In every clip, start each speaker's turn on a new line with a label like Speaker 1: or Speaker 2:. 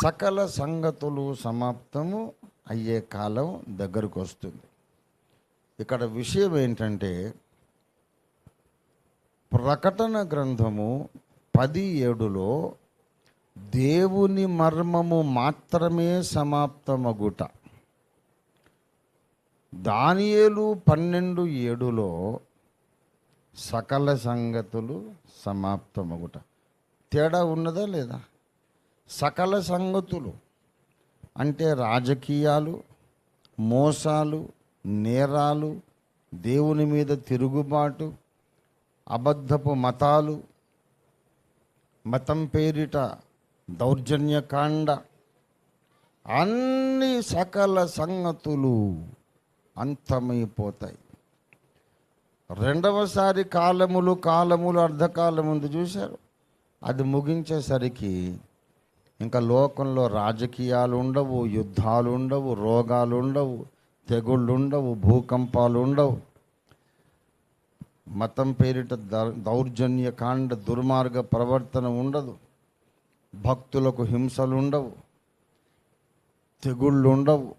Speaker 1: సకల సంగతులు సమాప్తము అయ్యే కాలం దగ్గరకు వస్తుంది. ఇక్కడ విషయం ఏంటంటే ప్రకటన గ్రంథము పది ఏడులో దేవుని మర్మము మాత్రమే సమాప్తమగుట. దానియేలు పన్నెండు ఏడులో సకల సంగతులు సమాప్తమగుట. తేడా ఉన్నదా లేదా? సకల సంగతులు అంటే రాజకీయాలు మోసాలు నేరాలు దేవుని మీద తిరుగుబాటు అబద్ధపు మతాలు మతం పేరిట దౌర్జన్యకాండ అన్ని సకల సంగతులు అంతమైపోతాయి. రెండవసారి కాలములు కాలములు అర్ధకాలం ముందు చూశారు? అది ముగించేసరికి ఇంకా లోకంలో రాజకీయాలు ఉండవు యుద్ధాలు ఉండవు రోగాలు ఉండవు తెగుళ్ళు ఉండవు భూకంపాలు ఉండవు. మతం పేరిట దౌర్జన్యకాండ దౌర్జన్య కాండ దుర్మార్గ ప్రవర్తన ఉండదు. భక్తులకు హింసలు ఉండవు. తెగుళ్ళు ఉండవు.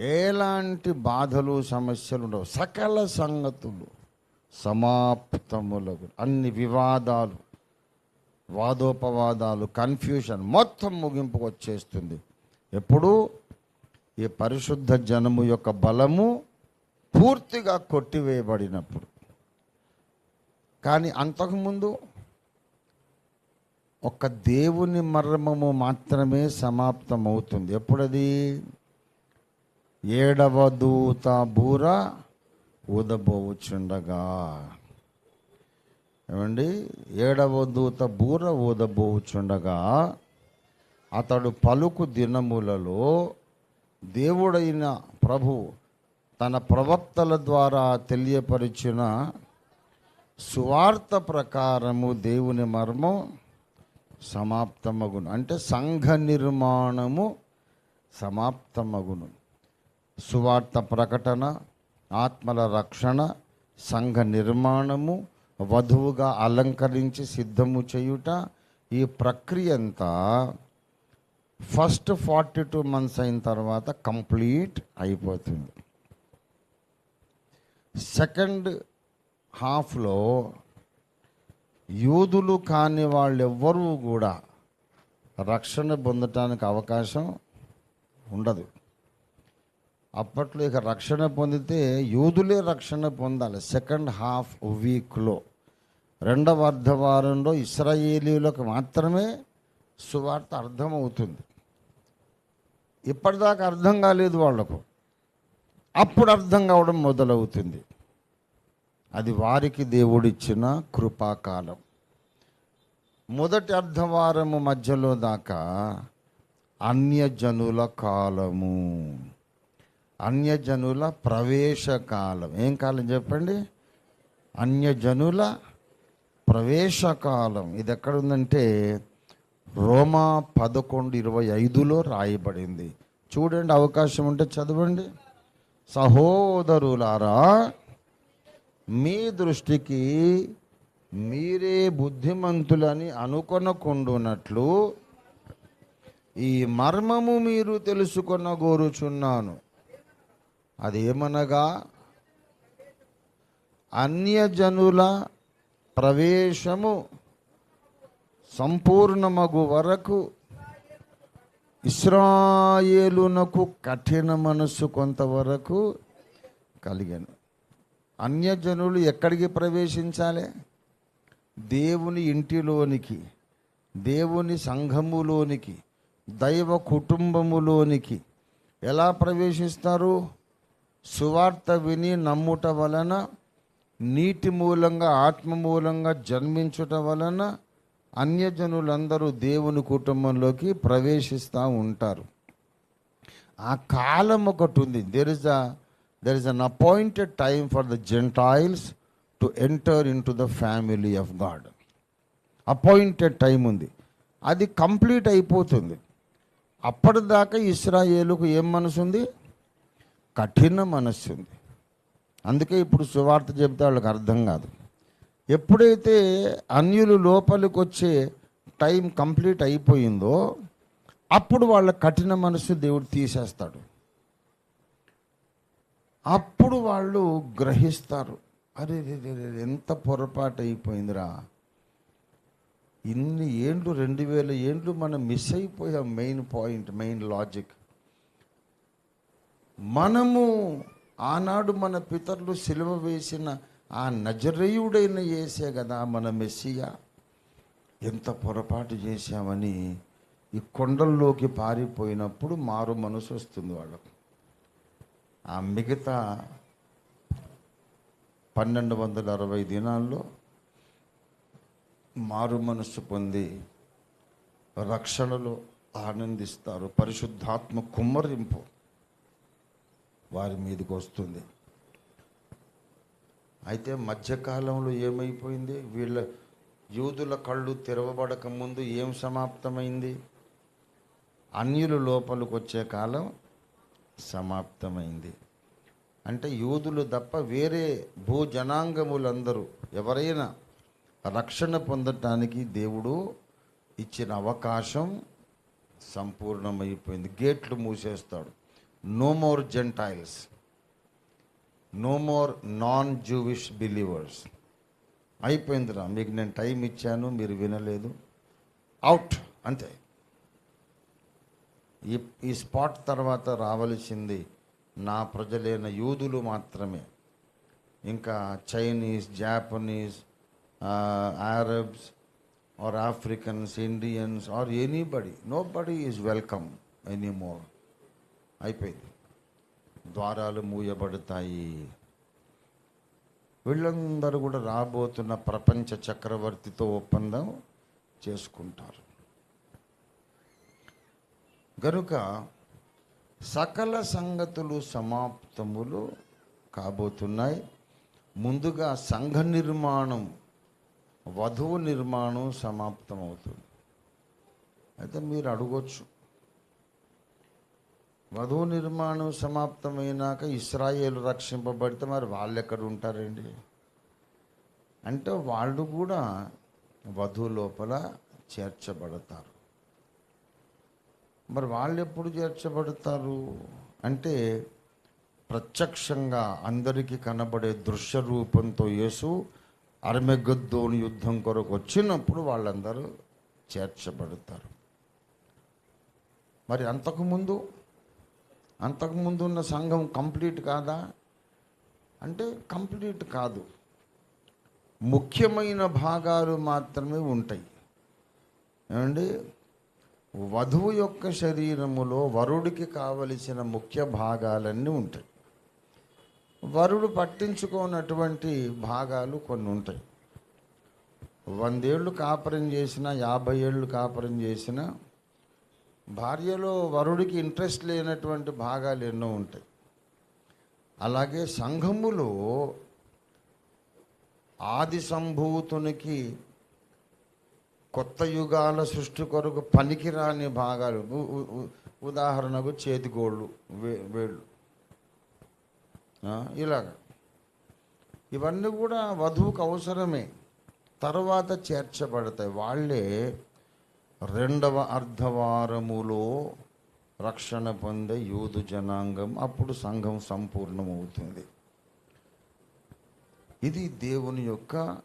Speaker 1: ఎలాంటి బాధలు సమస్యలు ఉండవు. సకల సంగతులు సమాప్తములకు అన్ని వివాదాలు వాదోపవాదాలు కన్ఫ్యూషన్ మొత్తం ముగింపుకు వచ్చేస్తుంది. ఎప్పుడు ఈ పరిశుద్ధ జనము యొక్క బలము పూర్తిగా కొట్టివేయబడినప్పుడు. కానీ అంతకుముందు ఒక దేవుని మర్మము మాత్రమే సమాప్తమవుతుంది. ఎప్పుడది? ఏడవ దూత బూర ఊదబోవుచుండగా ఏమండి? ఏడవ దూత బూర ఊదబోచుండగా అతడు పలుకు దినములలో దేవుడైన ప్రభు తన ప్రవక్తల ద్వారా తెలియపరిచిన సువార్త ప్రకారము దేవుని మర్మం సమాప్తమగును. అంటే సంఘ నిర్మాణము సమాప్తమగును. సువార్త ప్రకటన ఆత్మల రక్షణ సంఘ నిర్మాణము వధువుగా అలంకరించి సిద్ధము చేయుట ఈ ప్రక్రియ అంతా ఫస్ట్ ఫార్టీ టూ మంత్స్ అయిన తర్వాత కంప్లీట్ అయిపోతుంది. సెకండ్ హాఫ్లో యూదులు కాని వాళ్ళెవ్వరూ కూడా రక్షణ పొందటానికి అవకాశం ఉండదు. అప్పట్లో ఇక రక్షణ పొందితే యూదులే రక్షణ పొందాలి. సెకండ్ హాఫ్ వీక్లో. రెండవ అర్ధవారంలో ఇస్రాయేలీలకు మాత్రమే సువార్త అర్థమవుతుంది. ఇప్పటిదాకా అర్థం కాలేదు వాళ్ళకు. అప్పుడు అర్థం కావడం మొదలవుతుంది. అది వారికి దేవుడిచ్చిన కృపాకాలం. మొదటి అర్ధవారము మధ్యలో దాకా అన్యజనుల కాలము. అన్యజనుల ప్రవేశకాలం. ఏం కాలం చెప్పండి? అన్యజనుల ప్రవేశకాలం. ఇది ఎక్కడుందంటే రోమా పదకొండు ఇరవై ఐదులో రాయబడింది. చూడండి అవకాశం ఉంటే చదవండి. సహోదరులారా మీ దృష్టికి మీరే బుద్ధిమంతులని అనుకొనకుండునట్లు ఈ మర్మము మీరు తెలుసుకొన కోరుచున్నాను అదేమనగా అన్యజనుల ప్రవేశము సంపూర్ణమగు వరకు ఇస్రాయేలునకు కఠిన మనస్సు కొంతవరకు కలిగాను. అన్యజనులు ఎక్కడికి ప్రవేశించాలి? దేవుని ఇంటిలోనికి దేవుని సంఘములోనికి దైవ కుటుంబములోనికి ఎలా ప్రవేశిస్తారు? సువార్త విని నమ్ముట వలన నీటి మూలంగా ఆత్మ మూలంగా జన్మించుట వలన అన్యజనులందరూ దేవుని కుటుంబంలోకి ప్రవేశిస్తూ ఉంటారు. ఆ కాలం ఒకటి ఉంది. There is a there is an appointed time for the gentiles to enter into the family of God appointed time ఉంది. అది కంప్లీట్ అయిపోతుంది. అప్పటిదాకా ఇస్రాయేలుకు ఏం మనసు ఉంది? కఠిన మనస్సు ఉంది. అందుకే ఇప్పుడు సువార్త చెబితే వాళ్ళకి అర్థం కాదు. ఎప్పుడైతే అన్యులు లోపలికి వచ్చే టైం కంప్లీట్ అయిపోయిందో అప్పుడు వాళ్ళ కఠిన మనసు దేవుడు తీసేస్తాడు. అప్పుడు వాళ్ళు గ్రహిస్తారు. అరే రే, ఎంత పొరపాటు అయిపోయిందిరా. ఇన్ని ఏండ్లు రెండు వేల ఏండ్లు మనం మిస్ అయిపోయాం మెయిన్ పాయింట్ మెయిన్ లాజిక్. మనము ఆనాడు మన పితరులు సిలువ వేసిన ఆ నజరేయుడైన యేసే కదా మన మెస్సియా. ఎంత పొరపాటు చేశామని ఈ కొండల్లోకి పారిపోయినప్పుడు మారు మనసు వస్తుంది వాళ్ళకు. ఆ మిగతా పన్నెండు వందల అరవై దినాల్లో మారు మనస్సు పొంది రక్షణలో ఆనందిస్తారు. పరిశుద్ధాత్మ కుమ్మరింపు. వారి మీదకి వస్తుంది. అయితే మధ్యకాలంలో ఏమైపోయింది? వీళ్ళ యూదుల కళ్ళు తెరవబడక ముందు ఏం సమాప్తమైంది? అన్యులు లోపలికి వచ్చే కాలం సమాప్తమైంది. అంటే యూదులు తప్ప వేరే భూ జనాంగములందరూ ఎవరైనా రక్షణ పొందటానికి దేవుడు ఇచ్చిన అవకాశం సంపూర్ణమైపోయింది. గేట్లు మూసేస్తాడు. No more gentiles no more non Jewish believers అయిపోయిందిరా. మీకు నేను టైం ఇచ్చాను మీరు వినలేదు. అవుట్ అంతే. ఈ ఈ స్పాట్ తర్వాత రావలసింది నా ప్రజలైన యూదులు మాత్రమే. ఇంకా Chinese Japanese Arabs or Africans Indians or anybody nobody is welcome any more అయిపోయింది. ద్వారాలు మూయబడతాయి. వీళ్ళందరూ కూడా రాబోతున్న ప్రపంచ చక్రవర్తితో ఒప్పందం చేసుకుంటారు. గనుక సకల సంగతులు సమాప్తములు కాబోతున్నాయి. ముందుగా సంఘ నిర్మాణం వధువు నిర్మాణం సమాప్తమవుతుంది. అయితే మీరు అడగొచ్చు వధువు నిర్మాణం సమాప్తమైనాక ఇస్రాయేల్ రక్షింపబడితే మరి వాళ్ళు ఎక్కడ ఉంటారండి అంటే వాళ్ళు కూడా వధువు లోపల చేర్చబడతారు. మరి వాళ్ళు ఎప్పుడు చేర్చబడతారు? అంటే ప్రత్యక్షంగా అందరికీ కనబడే దృశ్య రూపంతో యేసు అరమెగద్దోని యుద్ధం కొరకు వచ్చినప్పుడు వాళ్ళందరూ చేర్చబడతారు. మరి అంతకుముందు అంతకుముందు ఉన్న సంఘం కంప్లీట్ కాదా? అంటే కంప్లీట్ కాదు. ముఖ్యమైన భాగాలు మాత్రమే ఉంటాయి. ఏమండి? వధువు యొక్క శరీరములో వరుడికి కావలసిన ముఖ్య భాగాలన్నీ ఉంటాయి. వరుడు పట్టించుకోనటువంటి భాగాలు కొన్ని ఉంటాయి. వందేళ్ళు కాపురం చేసిన యాభై ఏళ్ళు కాపురం చేసిన భార్యలో వరుడికి ఇంట్రెస్ట్ లేనటువంటి భాగాలు ఎన్నో ఉంటాయి. అలాగే సంఘములో ఆది సంభూతునికి కొత్త యుగాల సృష్టి కొరకు పనికిరాని భాగాలు. ఉదాహరణకు చేతిగోళ్ళు వే వేళ్ళు. ఇలాగ. ఇవన్నీ కూడా వధువుకు అవసరమే. తర్వాత చేర్చబడతాయి. వాళ్ళే రెండవ అర్ధవారములో రక్షణ పొందే యూదు జనాంగం అప్పుడు సంఘం సంపూర్ణమవుతుంది. ఇది దేవుని యొక్క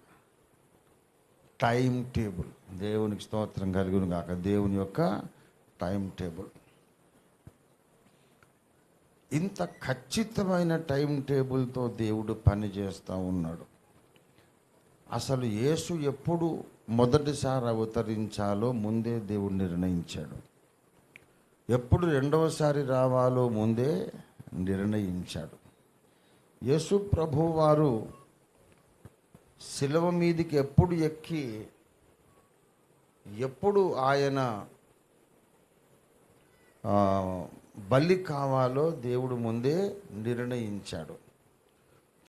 Speaker 1: టైం టేబుల్. దేవునికి స్తోత్రం కలుగును కాక దేవుని యొక్క టైం టేబుల్. ఇంత ఖచ్చితమైన టైం టేబుల్తో దేవుడు పని చేస్తూ ఉన్నాడు. అసలు యేసు ఎప్పుడు మొదటిసారి అవతరించాలో ముందే దేవుడు నిర్ణయించాడు. ఎప్పుడు రెండవసారి రావాలో ముందే నిర్ణయించాడు. యేసు ప్రభు వారు శిలవ మీదికి ఎప్పుడు ఎక్కి ఎప్పుడు ఆయన బలి కావాలో దేవుడు ముందే నిర్ణయించాడు.